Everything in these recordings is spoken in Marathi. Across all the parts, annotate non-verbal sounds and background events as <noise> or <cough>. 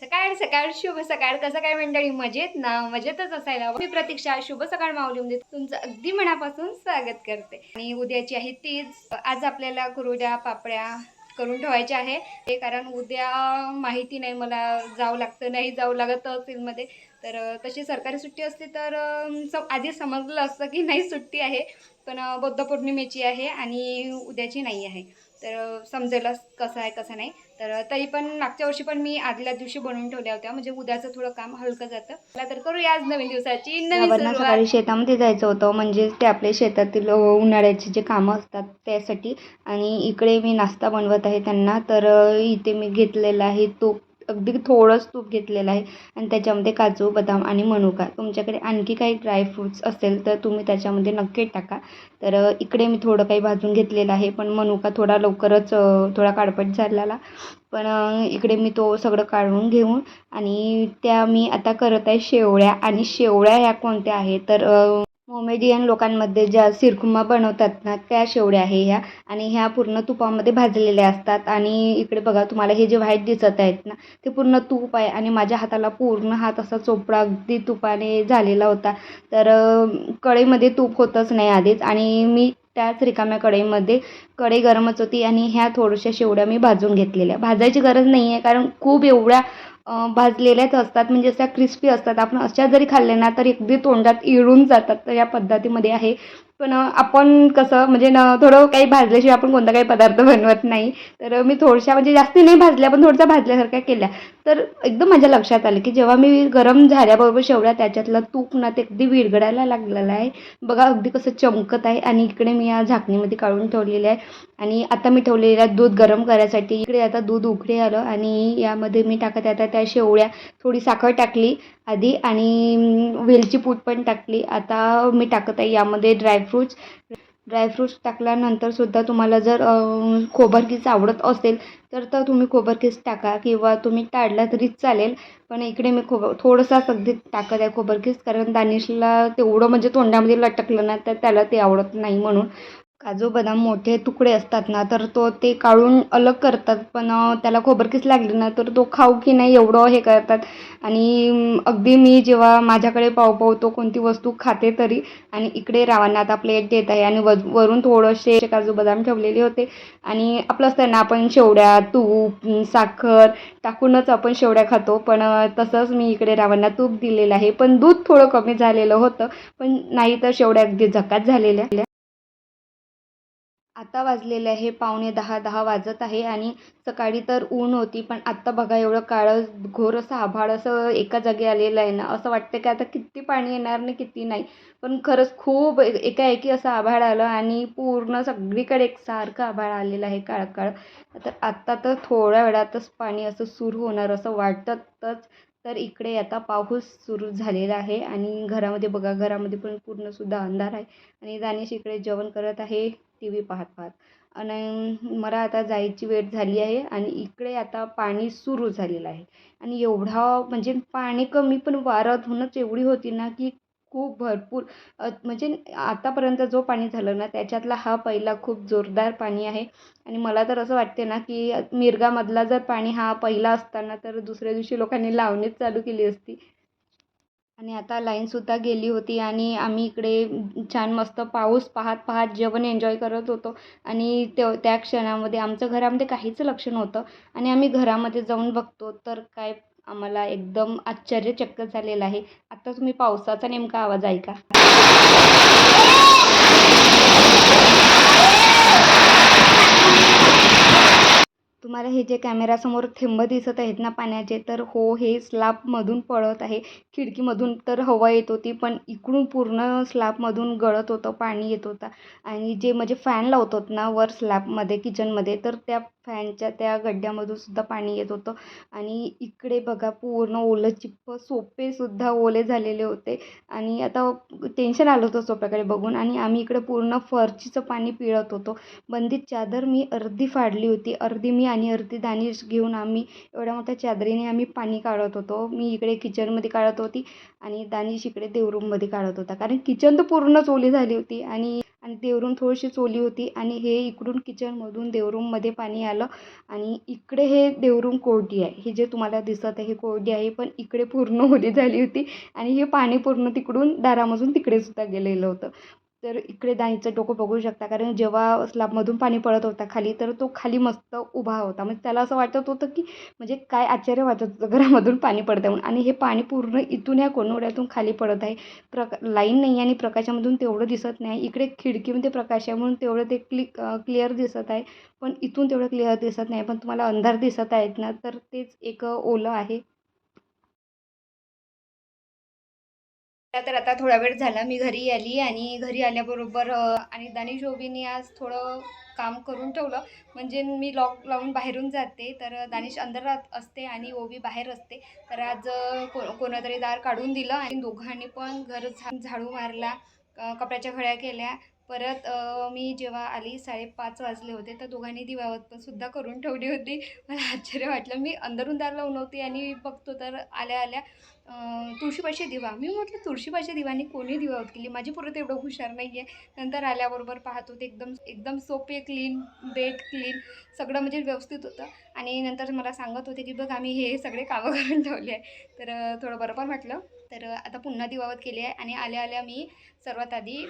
सकाळ सकाळ शुभ सकाळ कसं काय मंडळी? मजेत ना? मजेतच असायला. मी प्रतीक्षा शुभ सकाळ माऊलीमध्ये म्हणजे तुमचं अगदी मनापासून स्वागत करते. आणि उद्याची आहे तीच. आज आपल्याला कुरुड्या पापड्या करून ठेवायचे आहे. ते कारण उद्या माहिती नाही मला जावं लागतं नाही जावं लागत तहसीलमध्ये. तर तशी सरकारी सुट्टी असते तर सम आधी समजलं असतं की नाही सुट्टी आहे. पण बौद्ध पौर्णिमेची आहे आणि उद्याची नाही आहे. तर समजेलच कसं आहे कसं नाही. तर तरी पण मागच्या वर्षी पण मी आदल्या दिवशी बनवून ठेवल्या होत्या. म्हणजे उद्याचं थोडं काम हलकं जातं. मला तर करूया आज नवीन दिवसाची नवीन सकाळी शेतामध्ये जायचं होतं. म्हणजे ते आपले शेतातील उन्हाळ्याची जे कामं असतात त्यासाठी. आणि इकडे मी नाश्ता बनवत आहे त्यांना. तर इथे मी घेतलेलं आहे तूप. अगदी थोडंच तूप घेतलेलं आहे आणि त्याच्यामध्ये काजू बदाम आणि मनुका. तुमच्याकडे आणखी काही ड्रायफ्रूट्स असेल तर तुम्ही त्याच्यामध्ये नक्की टाका. तर इकडे मी थोडं काही भाजून घेतलेलं आहे पण मनुका थोडा लवकरच थोडा काळपट झालेला. पण इकडे मी तो सगळं काढून घेऊन आणि त्या मी आता करत आहे शेवळ्या. आणि शेवळ्या ह्या कोणत्या आहे तर मोमेडियन लोकांमध्ये ज्या सिरखुमा बनवतात ना त्या शेवड्या आहे ह्या. आणि ह्या पूर्ण तुपामध्ये भाजलेल्या असतात. आणि इकडे बघा तुम्हाला हे जे व्हाईट दिसत आहेत ना ते पूर्ण तूप आहे. आणि माझ्या हाताला पूर्ण हात असा चोपडा अगदी तुपाने झालेला होता. तर कढईमध्ये तूप होतंच नाही आधीच. आणि मी त्याच रिकाम्या कढईमध्ये कढई गरमच होती. आणि ह्या थोड्याशा शेवड्या मी भाजून घेतलेल्या. भाजायची गरज नाही आहे कारण खूप एवढ्या भाजलेल्याच असतात म्हणजे अशा क्रिस्पी असतात. आपण अशा जरी खाल्ल्या ना तरी अगदी तोंडात इळून जातात. तर या पद्धतीमध्ये आहे. पण आपण कसं म्हणजे न थोडं काही भाजल्याशिवाय आपण कोणता काही पदार्थ बनवत नाही. तर मी थोडशा म्हणजे जास्त नाही भाजल्या पण थोडसा भाजल्यासारख्या केल्या. तर एकदम माझ्या लक्षात आलं की जेव्हा मी गरम झाल्याबरोबर शेवड्या त्याच्यातलं तूप ना ते अगदी विरघळायला लागलेलं आहे. बघा अगदी कसं चमकत आहे. आणि इकडे मी या झाकणीमध्ये काढून ठेवलेले आहे. आणि आता मी ठेवलेलं आहे दूध गरम करायसाठी. इकडे आता दूध उकडे आलं आणि यामध्ये मी टाकत आहे आता त्या शेवळ्या थोडी साखर टाकली आधी आणि वेलची पूड पण टाकली. आता मी टाकत आहे यामध्ये ड्रायफ्रूट्स ड्रायफ्रूट्स टाकल्यानंतरसुद्धा तुम्हाला जर खोबरकीस आवडत असेल तर तर तुम्ही खोबरकीस टाका किंवा तुम्ही टाळला तरी चालेल. पण इकडे मी खोबर थोडंसं अगदी टाकत आहे खोबरकीस कारण दानिशला तेवढं म्हणजे तोंडामध्ये लटकलं ना तर त्याला ते आवडत नाही म्हणून. काजू बदाम मोठे तुकडे असतात ना तर तो ते काढून अलग करतात. पण त्याला खोबरकीस लागली ना तर तो खाऊ की नाही एवढं हे करतात. आणि अगदी मी जेव्हा माझ्याकडे पाव तो कोणती वस्तू खाते तरी आणि इकडे रावांना आता प्लेट देत आहे आणि वज वरून थोडंसे काजू बदाम ठेवलेले होते. आणि आपलं असतं ना आपण शेवड्या तूप साखर टाकूनच आपण शेवड्या खातो. पण तसंच मी इकडे रावांना तूप दिलेलं आहे. पण दूध थोडं कमी झालेलं होतं. पण नाही तर शेवड्या अगदी झकात झालेल्या. आता वाजलेले आहे पावणे दहा दहा वाजत आहे आणि सकाळी तर ऊन होती पण आत्ता बघा एवढं काळं घोर असं आभाळ असं एका जागी आलेलं आहे ना असं वाटतं की आता किती पाणी येणार नाही किती नाही. पण खरंच खूप एकाएकी असं आभाळ आलं आणि पूर्ण सगळीकडे एकसारखं आभाळ आलेलं आहे काळ काळ. तर आत्ता तर थोड्या वेळातच पाणी असं सुरू होणार असं वाटतच तर इकडे आता पाऊस सुरू झालेला आहे आणि घरामध्ये बघा घरामध्ये पण पूर्णसुद्धा अंधार आहे आणि दानिश इकडे जेवण करत आहे. टी व्ही पाहत पाहत. आणि मला आता जायची वेळ झाली आहे आणि इकडे आता पाणी सुरू झालेलं आहे. आणि एवढा म्हणजे पाणी कमी पण वारा एवढी होती ना की खूप भरपूर म्हणजे आतापर्यंत जो पाणी झालं ना त्याच्यातला हा पहिला खूप जोरदार पाणी आहे. आणि मला तर असं वाटते ना की मिरगामधला जर पाणी हा पहिला असताना तर दुसऱ्या दिवशी लोकांनी लावणीच चालू केली असती. आणि आता लाईनसुद्धा गेली होती आणि आम्ही इकडे छान मस्त पाऊस पाहत पाहत जेवण एन्जॉय करत होतो. आणि ते त्या क्षणामध्ये आमचं घरामध्ये काहीच लक्ष नव्हतं. आणि आम्ही घरामध्ये जाऊन बघतो तर काय आम्हाला एकदम आश्चर्यचक्क झालेलं आहे. आता तुम्ही पावसाचा नेमका आवाज ऐका. तुम्हाला हे जे कॅमेरासमोर थेंब दिसत आहेत ना पाण्याचे तर हो हे स्लॅबमधून पळत आहे. खिडकीमधून तर हवा येत होती पण इकडून पूर्ण स्लॅबमधून गळत होतं पाणी येत होतं. आणि जे म्हणजे फॅन लावतात ना वर स्लॅबमध्ये किचनमध्ये तर त्या फॅनच्या त्या गड्ड्यामधून सुद्धा पाणी येत होतं. आणि इकडे बघा पूर्ण ओलं चिप्प सोपेसुद्धा ओले झालेले होते. आणि आता टेन्शन आलं होतं सोप्याकडे बघून. आणि आम्ही इकडे पूर्ण फरचीचं पाणी पिळत होतो. बंदीत चादर मी अर्धी फाडली होती. अर्धी मी आणि अर्धी दानिश घेऊन आम्ही एवढ्या मोठ्या चादरीने आम्ही पाणी काढत होतो. मी इकडे किचनमध्ये काढत होती आणि दानिश इकडे देवरूममध्ये काढत होता. कारण किचन तर पूर्णच ओली झाली होती आणि आणि देवरूम थोडीशी ओली होती आणि हे इकडून किचनमधून देवरूममध्ये पाणी आलं आणि इकडे हे देवरूम कोरडी आहे. हे जे तुम्हाला दिसत आहे हे कोरडी आहे पण इकडे पूर्ण ओली झाली होती आणि हे पाणी पूर्ण तिकडून दारामधून तिकडे सुद्धा गेलेलं होतं. तर इकडे दाईचं डोकं बघू शकता. कारण जेव्हा स्लॅबमधून पाणी पडत होता खाली तर तो खाली मस्त उभा होता. म्हणजे त्याला असं वाटत होतं की म्हणजे काय आश्चर्य वाटत होतं घरामधून पाणी पडतं म्हणून. आणि हे पाणी पूर्ण इथून ह्या कोनोड्यातून खाली पडत आहे. प्रका लाईन नाही आणि प्रकाशामधून तेवढं दिसत नाही. इकडे खिडकीमध्ये प्रकाश आहे म्हणून तेवढं ते क्लि क्लिअर दिसत आहे. पण इथून तेवढं क्लिअर दिसत नाही. पण तुम्हाला अंधार दिसत आहेत ना तर तेच एक ओलं आहे. तर आता थोडा वेळ झाला मी घरी आली आणि घरी आल्याबरोबर आणि दानिश ओबीने आज थोडं काम करून ठेवलं. म्हणजे मी लॉक लावून बाहेरून जाते तर दानिश अंधारात असते आणि ओबी बाहेर असते. तर आज को कोणातरी दार काढून दिलं आणि दोघांनी पण घर झा झाडू मारला कपड्याच्या घड्या केल्या. परत मी जेव्हा आली साडेपाच वाजले होते तर दोघांनी दिवावत पण सुद्धा करून ठेवली होती. मला आश्चर्य वाटलं. मी अंदरून दार लावून होती आणि बघतो तर आल्या आल्या तुळशीपाशी दिवा. मी म्हटलं तुळशीपाशी दिवानी कोणी दिवावत केली माझी पोरं तेवढं हुशार नाही आहे नंतर आल्याबरोबर पाहत होते एकदम एकदम सोपे क्लीन बेड क्लीन सगळं म्हणजे व्यवस्थित होतं. आणि नंतर मला सांगत होते की बघ आम्ही हे सगळे कामं <laughs> करून ठेवले आहे तर थोडं बरं म्हटलं तर आता पुन्हा दिवावत केली आहे. आणि आल्या आल्या मी सर्वात आधी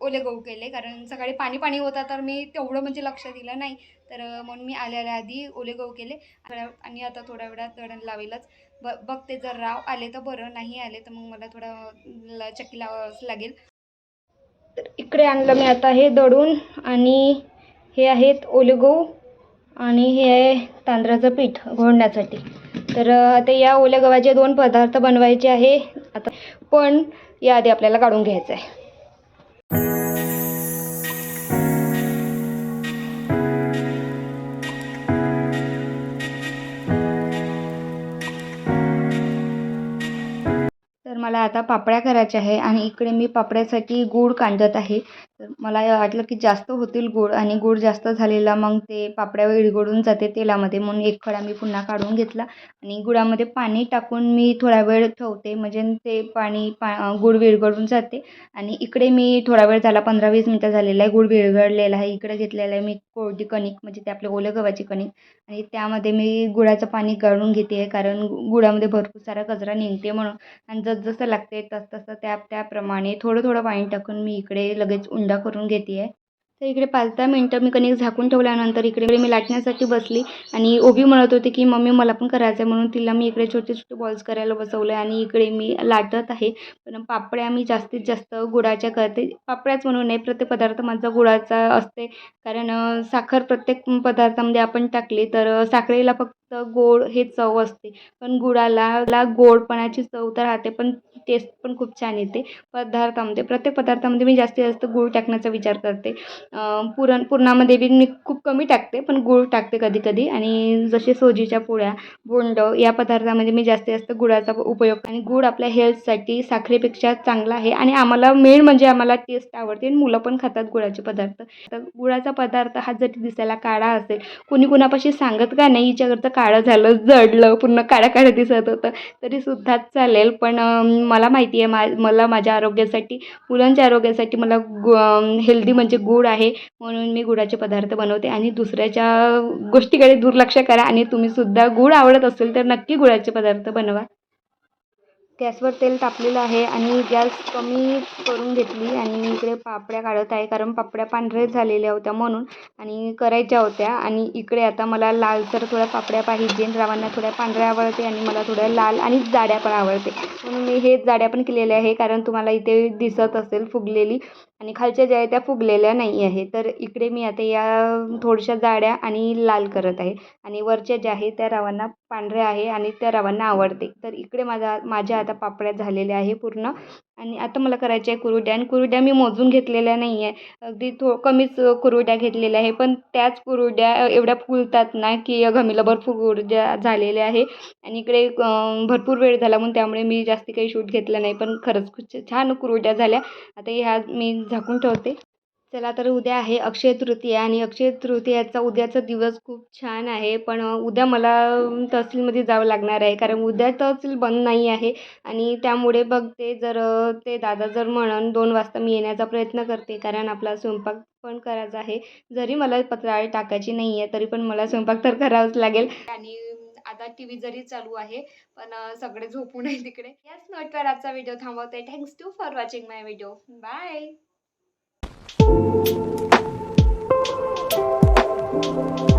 ओले गहू केले. कारण सकाळी पाणी पाणी होता तर मी तेवढं म्हणजे लक्ष दिलं नाही. तर म्हणून मी आल्या आल्या आधी ओले गहू केले. आणि आता थोड्या वेळात दळण लावेलच. ब बघते. जर राव आले तर बरं नाही आले तर मग मला थोडं ला चक्की लावावंच लागेल. तर इकडे आणलं मी आता हे दळून आणि हे आहेत ओले गहू आणि हे आहे तांदळाचं पीठ घोळण्यासाठी. तर आता या ओल्या गव्हाचे दोन पदार्थ बनवायचे आहे. आता पण याआधी आपल्याला काढून घ्यायचं आहे मला आता पापड्या करायच्या आहे आणि इकडे मी पापड्यासाठी गूळ कांडत आहे. तर मला वाटलं की जास्त होतील गूळ आणि गोड जास्त झालेला मग ते पापड्या विरघळून जाते तेलामध्ये. म्हणून एक खडा मी पुन्हा काढून घेतला आणि गुळामध्ये पाणी टाकून मी थोडा वेळ ठेवते. म्हणजे ते पाणी पा गूळ विरघळून जाते. आणि इकडे मी थोडा वेळ झाला पंधरा वीस मिनटं झालेला आहे गुळ विरघळलेला आहे. इकडे घेतलेलं आहे मी कोरडी कणिक म्हणजे ते आपले ओल्या गव्हाची कणिक. आणि त्यामध्ये मी गुळाचं पाणी गाळून घेते आहे कारण गुळामध्ये भरपूर सारा कचरा निघते म्हणून. आणि जसजसं लागते तसतसं त्या त्याप्रमाणे थोडं थोडं पाणी टाकून मी इकडे लगेच उंडा करून घेते आहे तर इकडे पाच दहा मिनटं मी कणिक झाकून ठेवल्यानंतर इकडे मी लाटण्यासाठी बसली आणि ओबी म्हणत होती की मम्मी मला पण करायचं आहे. म्हणून तिला मी इकडे छोटे छोटे बॉल्स करायला बसवलं आणि इकडे मी लाटत आहे. पण पापड्या मी जास्तीत जास्त गुळाच्या करते. पापड्याच म्हणून नाही प्रत्येक पदार्थ माझा गुळाचा असते. कारण साखर प्रत्येक पदार्थामध्ये आपण टाकली तर साखरेला फक्त गोड हे चव असते. पण गुळाला ला गोडपणाची चव तर राहते पण टेस्ट पण खूप छान येते. पदार्थामध्ये प्रत्येक पदार्थामध्ये मी जास्तीत जास्त गूळ टाकण्याचा विचार करते. पुरण पुरणामध्ये बी मी खूप कमी टाकते पण गूळ टाकते कधी कधी आणि जसे सोजीच्या पोळ्या बोंड या पदार्थामध्ये मी जास्तीत जास्त गुळाचा उपयोग आणि गूळ आपल्या हेल्थसाठी साखरेपेक्षा चांगला आहे. आणि आम्हाला मेन म्हणजे आम्हाला टेस्ट आवडते. आणि मुलं पण खातात गुळाचे पदार्थ. तर गुळाचा पदार्थ हा जरी दिसायला काळा असेल कुणी कुणापाशी सांगत का नाही हिच्याकडचं काळं झालं जडलं पूर्ण काळं काळं दिसत होतं. तरीसुद्धा चालेल पण मला माहिती आहे मा मला माझ्या आरोग्यासाठी मुलांच्या आरोग्यासाठी मला गु हेल्दी म्हणजे गूळ आहे म्हणून मी गुळाचे पदार्थ बनवते. आणि दुसऱ्याच्या गोष्टीकडे दुर्लक्ष करा आणि तुम्हीसुद्धा गूळ आवडत असेल तर नक्की गुळाचे पदार्थ बनवा. गॅसवर तेल तापलेलं आहे आणि गॅस कमी करून घेतली आणि मी इकडे पापड्या काढत आहे कारण पापड्या पांढऱ्या झालेल्या होत्या म्हणून आणि करायच्या होत्या. आणि इकडे आता मला लाल तर थोड्या पापड्या पाहिजे रावांना थोड्या पांढऱ्या आवडते आणि मला थोड्या लाल आणि जाड्या पण आवडते. म्हणून मी हे जाड्या पण केलेल्या आहे कारण तुम्हाला इथे दिसत असेल फुगलेली. आणि खालच्या ज्या आहे त्या फुगलेल्या नाही आहे तर इकडे मी आता या थोडशा जाड्या आणि लाल करत आहे. आणि वरच्या ज्या आहे त्या रवांना पांढऱ्या आहे आणि त्या रवांना आवडते. तर इकडे माझा माझ्या आता पापड्या झालेल्या आहे पूर्ण. आणि आता मला करायच्या आहे कुरुड्या आणि कुरुड्या मी मोजून घेतलेल्या नाही आहे अगदी थो कमीच कुरुड्या घेतलेल्या आहे पण त्याच कुरुड्या एवढ्या फुलतात ना की घमिलभर कुरुड्या झालेल्या आहे. आणि इकडे भरपूर वेळ झाला म्हणून त्यामुळे मी जास्ती काही शूट घेतलं नाही पण खरंच खूप छान कुरुड्या झाल्या. आता ह्या मी झाकून ठेवते. चला तर उद्या आहे अक्षय तृतीया आणि अक्षय तृतीयाचा उद्याचा दिवस खूप छान आहे. पण उद्या मला तहसीलमध्ये जावं लागणार आहे. कारण उद्या तहसील बंद नाही आहे आणि त्यामुळे बघते जर ते दादा जर म्हणन दोन वाजता मी येण्याचा प्रयत्न करते. कारण आपला स्वयंपाक पण करायचा आहे. जरी मला पत्रावळी टाकायची नाही आहे तरी पण मला स्वयंपाक तर करावाच लागेल. आणि आता टी व्ही जरी चालू आहे पण सगळे झोपून आहे तिकडे. याच नोटवर आजचा व्हिडिओ थांबवते. Thanks to for watching my video bye you